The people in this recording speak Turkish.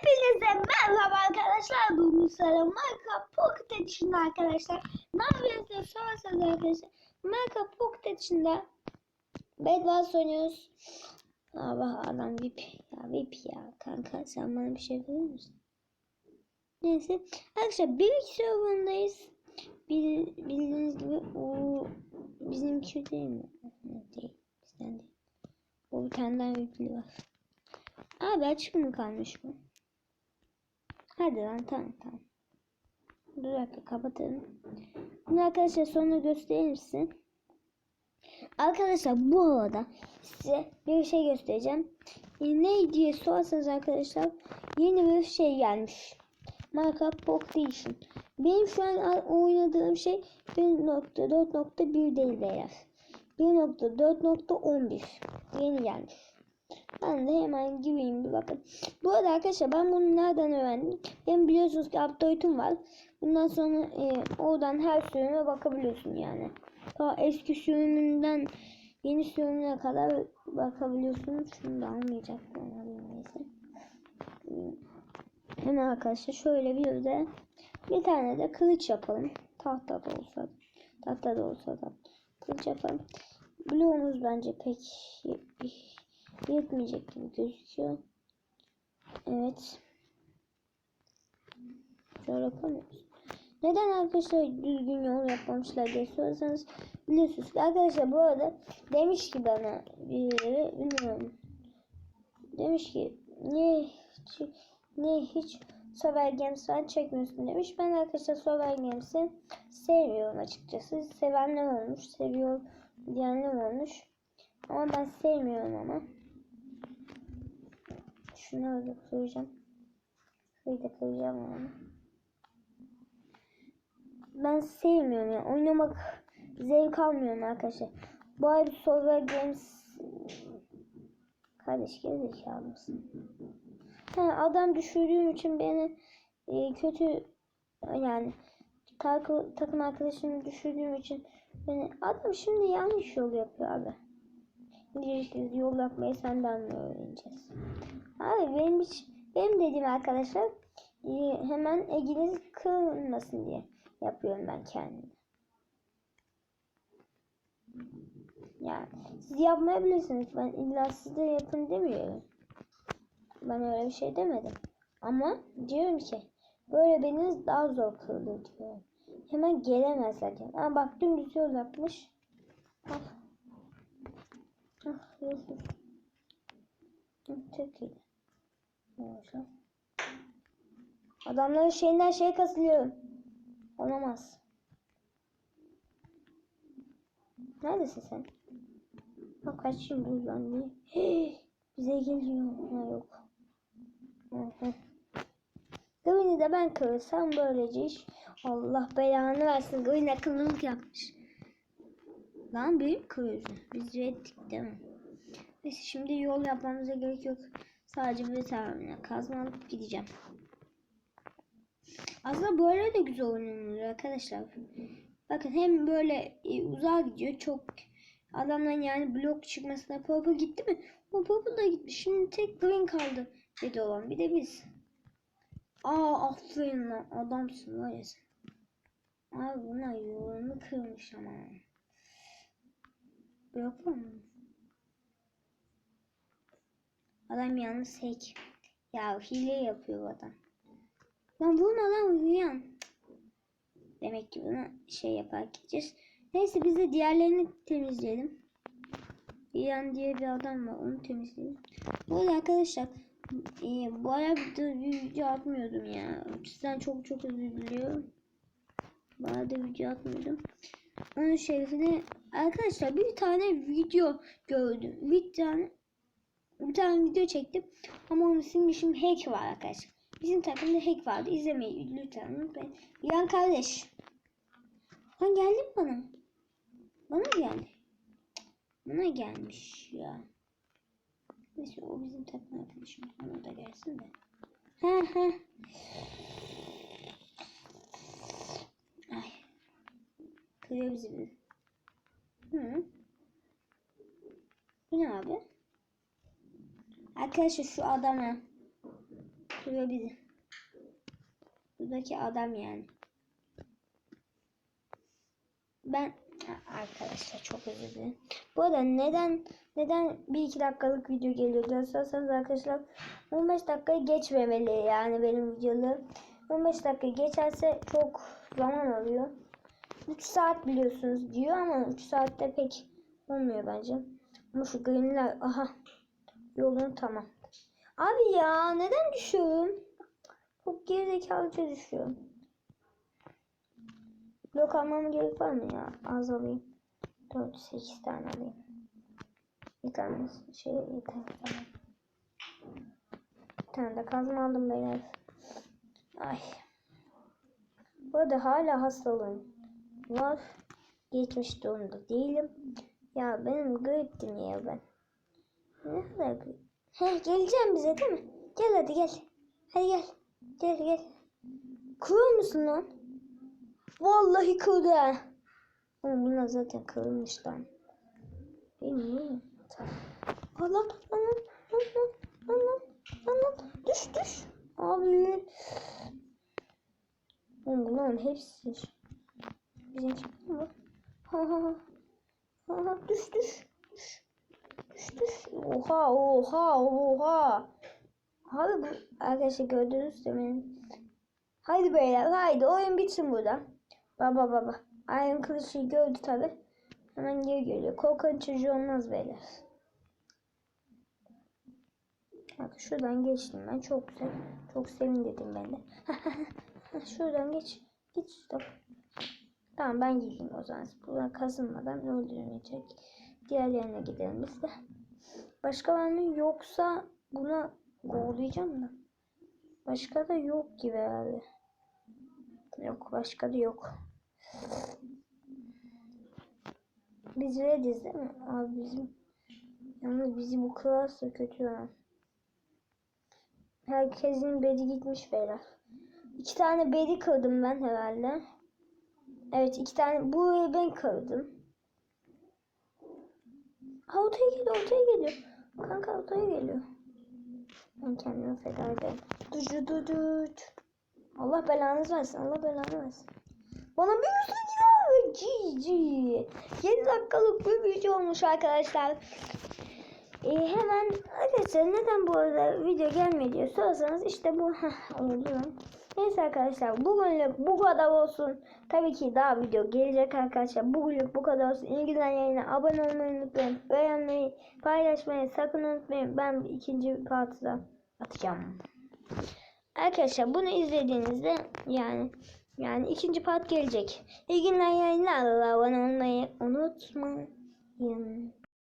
Hepinize merhaba arkadaşlar. Bugün sıra Minecraft Pocket Edition'da arkadaşlar. Ne yapıyorsunuz sorarsanız arkadaşlar. Minecraft Pocket Edition'da Bedwars oynuyoruz. Allah adam VIP. Ya VIP ya kanka sen bana bir şey verir misin? Neyse. Arkadaşlar bir serverındayız. Bil, bildiğiniz gibi o bizimki değil mi? Değil. Bizden değil. O bir tane daha yüklü var. Abi açık mı kalmış bu? Hadi lan tamam tamam. Bir dakika kapatalım. Bunu arkadaşlar sonra göstereyim size. Arkadaşlar bu arada size bir şey göstereceğim. E, ne diye sorarsanız arkadaşlar yeni bir şey gelmiş. Pocket Edition. Benim şu an oynadığım şey 1.4.1 değil beyler. 1.4.11 yeni gelmiş. Ben de hemen gireyim bir bakın. Bu arada arkadaşlar ben bunu nereden öğrendim? Benim biliyorsunuz ki Update'um var. Bundan sonra e, oradan her sürüme bakabiliyorsun yani. Ta eski sürümünden yeni sürümüne kadar bakabiliyorsunuz. Şunu da almayacaktım. Neyse. Hemen arkadaşlar şöyle bir de bir tane de kılıç yapalım. Tahta da olsa tahta da olsa da kılıç yapalım. Bloğumuz bence pek yetmeyecek gibi gözüküyor. Evet. Şöyle yapamıyoruz. Neden arkadaşlar düzgün yol yapmamışlar diye sorarsanız biliyorsunuz ki arkadaşlar bu arada demiş ki bana birileri bilmiyorum. Demiş ki niye hiç, niye hiç Survival Games falan çekmiyorsun demiş. Ben arkadaşlar Survival Games'i sevmiyorum açıkçası. Sevenler olmuş, seviyor diyenler olmuş. Ama ben sevmiyorum ama. Şunu da kıracağım. Şurayı da kıracağım. Ben sevmiyorum ya. Oynamak zevk almıyorum arkadaşlar. Bu ay Survival Games Kardeş gerizekalı mısın? Ha, adam düşürdüğüm için beni e, kötü yani takı, takım arkadaşımı düşürdüğüm için beni adam şimdi yanlış yol yapıyor abi. Diyeceksiniz yol yapmayı senden mi öğreneceğiz? Abi benim hiç benim dediğim arkadaşlar e, hemen eginiz kırılmasın diye yapıyorum ben kendimi. Yani siz yapmayabilirsiniz. Ben illa siz de yapın demiyorum. Ben öyle bir şey demedim. Ama diyorum ki böyle biriniz daha zor kırılır diyorum. Hemen gelemezler diyorum. Ama bak dümdüz yol yapmış. Ah. Ah yazık. Çok iyi. Olacak. Adamların şeyinden şey kasılıyorum. Olamaz. Neredesin sen? Ha kaçayım buradan diye. Hey, bize geliyor. Ha yok. Green'i de ben kırırsam böylece iş. Allah belanı versin. Green akıllılık yapmış. Lan büyük kırıyorsun. Biz ettik değil mi? Neyse şimdi yol yapmamıza gerek yok. Sadece bir tane kazma alıp gideceğim. Aslında böyle de güzel oynanıyor arkadaşlar. Bakın hem böyle e, uzağa gidiyor çok adamdan yani blok çıkmasına purple gitti mi? O purple da gitti. Şimdi tek green kaldı dedi olan. Bir de biz. Aa aferin lan adamsın var ya sen. Abi bunlar yolunu kırmış ama. Var mı? Adam yalnız hack. Ya hile yapıyor adam. Lan vurma lan uyuyan. Demek ki buna şey yapar gideceğiz. Neyse biz de diğerlerini temizleyelim. İyan diye bir adam var onu temizleyelim. Bu arada arkadaşlar e, bu ara bir, video atmıyordum ya. Sizden çok çok özür diliyorum. Bana da video atmıyordum. Onun şerefine arkadaşlar bir tane video gördüm. Bir tane bir tane video çektim. Ama onu silmişim hack var arkadaşlar. Bizim takımda hack vardı. İzlemeyi lütfen unutmayın. Yan kardeş. Lan geldin bana. Bana mı geldi? Bana gelmiş ya. Neyse o bizim takım arkadaşım. Ona da gelsin de. Ha ha. Ay. Kırıyor bizi bir. Hı. Bu ne abi? Arkadaşlar şu adama Şuraya bizi. Buradaki adam yani. Ben arkadaşlar çok özür dilerim. Bu arada neden neden bir iki dakikalık video geliyor diyorsanız arkadaşlar 15 dakikayı geçmemeli yani benim videolarım. 15 dakika geçerse çok zaman alıyor. 3 saat biliyorsunuz diyor ama 3 saatte pek olmuyor bence. Ama şu greenler aha yolun tamam. Abi ya neden düşüyorum? Çok gerizekalıca düşüyorum. Blok almam gerek var mı ya? Az alayım. 4, 8 tane alayım. Bir tane şey yeter. Tamam. Bir tane de kazma aldım beyler. Ay. Bu arada hala hastalığım var. Geçmiş durumda değilim. Ya benim griptim ya ben. Ne kadar grip. Heh geleceğim bize değil mi? Gel hadi gel. Hadi gel. Gel gel. Kırıyor musun lan? Vallahi kırdı ha. Oğlum bunlar zaten kırılmış lan. Tamam. Allah lan lan lan lan lan düş düş. Abi. Oğlum bunların hepsi. Bizimki mi? Ha ha ha. Ha ha düş düş. Düş. Düş düş. Oha oha oha. Abi bu arkadaşlar gördünüz değil mi? Haydi beyler haydi oyun bitsin burada. Baba baba. Ayın kılıçı gördü tabi. Hemen geri geliyor. Korkan çocuğu olmaz beyler. Bak şuradan geçtim ben. Çok güzel. Çok sevindim ben de. şuradan geç. Geç stop. Tamam ben gideyim o zaman. Buradan kazınmadan öldürmeyecek. Diğer yerine gidelim biz de. Başka var mı? Yoksa buna kovalayacağım da. Başka da yok gibi herhalde. Yok başka da yok. Biz rediz değil mi? Abi bizim yalnız bizi bu klas da kötü ha. Herkesin bedi gitmiş beyler. İki tane bedi kırdım ben herhalde. Evet iki tane burayı ben kırdım. Ha ortaya geliyor ortaya geliyor. Kanka ortaya geliyor. Ben kendimi feda ederim. Dur dur. Allah belanızı versin. Allah belanı versin. Bana bir sürü Cici. 7 dakikalık bir video olmuş arkadaşlar. Ee, hemen arkadaşlar neden bu arada video gelmiyor diye sorarsanız işte bu oldu. Neyse arkadaşlar bugünlük bu kadar olsun. Tabii ki daha video gelecek arkadaşlar. Bugünlük bu kadar olsun. İlgilenen yayına abone olmayı unutmayın. Beğenmeyi, paylaşmayı sakın unutmayın. Ben ikinci partı atacağım. Arkadaşlar bunu izlediğinizde yani yani ikinci part gelecek. İyi günler yayınlar. Abone olmayı unutmayın.